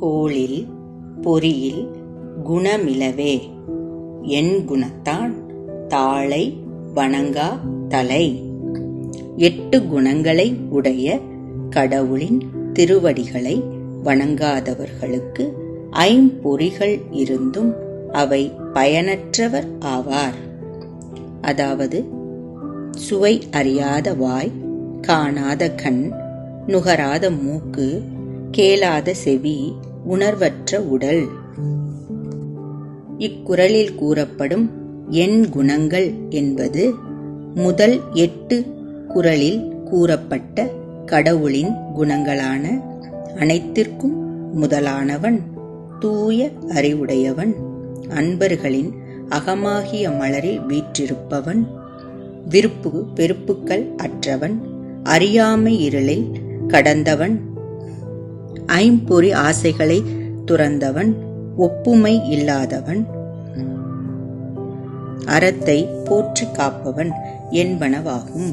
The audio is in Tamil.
கோளில் பொறியில் குணமிலவே. என் குணத்தான் தாளை வணங்கா தலை. எட்டு குணங்களை உடைய கடவுளின் திருவடிகளை வணங்காதவர்களுக்கு ஐம்பொறிகள் இருந்தும் அவை பயனற்றவர் ஆவார். அதாவது சுவை அறியாத வாய் காணாத கண் நுகராத மூக்கு கேளாத செவி உணர்வற்ற உடல். இக்குறளில் கூறப்படும் எண் குணங்கள் என்பது முதல் எட்டு குறளில் கூறப்பட்ட கடவுளின் குணங்களான அனைத்திற்கும் முதலானவன் தூய அறிவுடையவன் அன்பர்களின் அகமாகிய மலரில் வீற்றிருப்பவன் விருப்பு வெறுப்புக்கள் அற்றவன் அறியாமை இருளில் கடந்தவன் ஐம்பொறி ஆசைகளை துறந்தவன் ஒப்புமை இல்லாதவன் அறத்தை போற்றி காப்பவன் என்பனவாகும்.